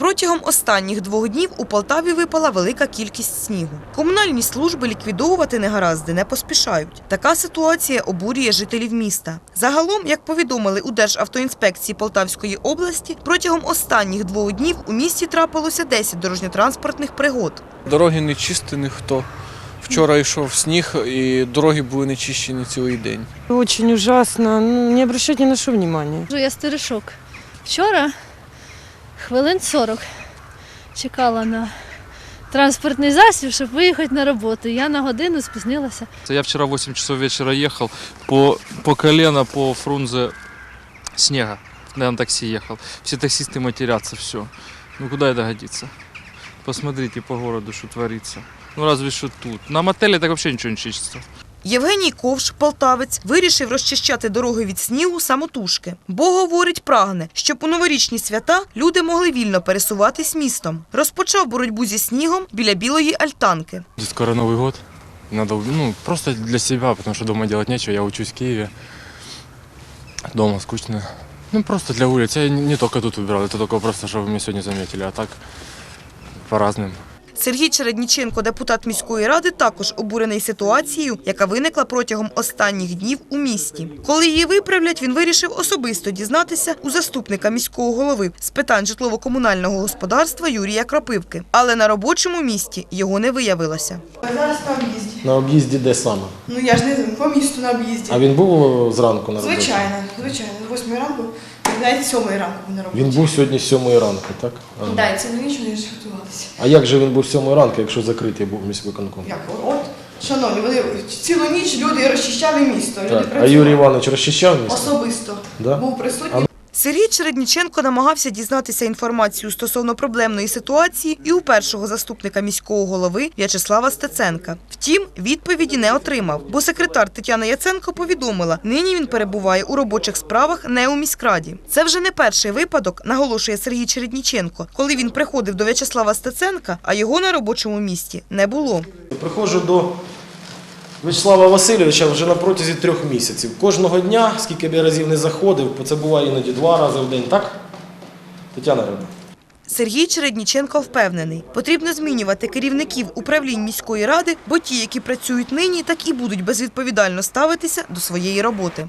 Протягом останніх двох днів у Полтаві випала велика кількість снігу. Комунальні служби ліквідовувати негаразди не поспішають. Така ситуація обурює жителів міста. Загалом, як повідомили у Державтоінспекції Полтавської області, протягом останніх двох днів у місті трапилося 10 дорожньо-транспортних пригод. Дороги не чисті ніхто. Вчора йшов сніг і дороги були не чищені цілий день. Очень ужасно. Ну, не обращать ни на что внимания. Я стерешок. Вчора хвилин 40 чекала на транспортний засіб, щоб виїхати на роботу. Я на годину спізнилася. Я вчера в 8 часов вечера ехал по, по колено, по фрунзе снега. Я на такси ехал. Все таксисты матерятся, все. Ну куда это годится? Посмотрите по городу, что творится. Ну разве что тут. На мотеле так вообще ничего не чистится. Євгеній Ковш, полтавець, вирішив розчищати дороги від снігу самотужки. Бо, говорить, прагне, щоб у новорічні свята люди могли вільно пересуватись містом. Розпочав боротьбу зі снігом біля білої альтанки. Скоро Новый год. Надо, ну, просто для себя, потому что дома делать нечего. Я учусь в Киеве. Дома скучно. Ну, просто для улиц. Я не, не только тут убирал, это только просто, чтобы меня сегодня заметили, а так по разным. Сергій Чередніченко, депутат міської ради, також обурений ситуацією, яка виникла протягом останніх днів у місті. Коли її виправлять, він вирішив особисто дізнатися у заступника міського голови з питань житлово-комунального господарства Юрія Кропивки. Але на робочому місці його не виявилося. Зараз там об'їзді. На об'їзді де саме? Ну я ж не по місту на об'їзді. А він був зранку на роботі? Звичайно, звичайно. З 8 ранку, навіть 7 ранку був на роботі. Він був сьогодні з 7 ранку, так? А. Да, і це на нічого не готувалися. а як же він був з 7 ранку, якщо закритий був міськвиконком? Як? От, шановні, вони цілу ніч люди розчищали місто. Люди Так. А працювали. Юрій Іванович розчищав місто? Особисто Да? був присутній. Сергій Чередніченко намагався дізнатися інформацію стосовно проблемної ситуації і у першого заступника міського голови В'ячеслава Стеценка. Втім, відповіді не отримав, бо секретар Тетяна Яценко повідомила, нині він перебуває у робочих справах не у міськраді. Це вже не перший випадок, наголошує Сергій Чередніченко, коли він приходив до В'ячеслава Стеценка, а його на робочому місці не було. Приходжу до Вячеслава Васильовича вже на протязі трьох місяців. Кожного дня, скільки б я разів не заходив, бо це буває іноді два рази в день, так? Тетяна Рибна? Сергій Чередніченко впевнений, потрібно змінювати керівників управлінь міської ради, бо ті, які працюють нині, так і будуть безвідповідально ставитися до своєї роботи.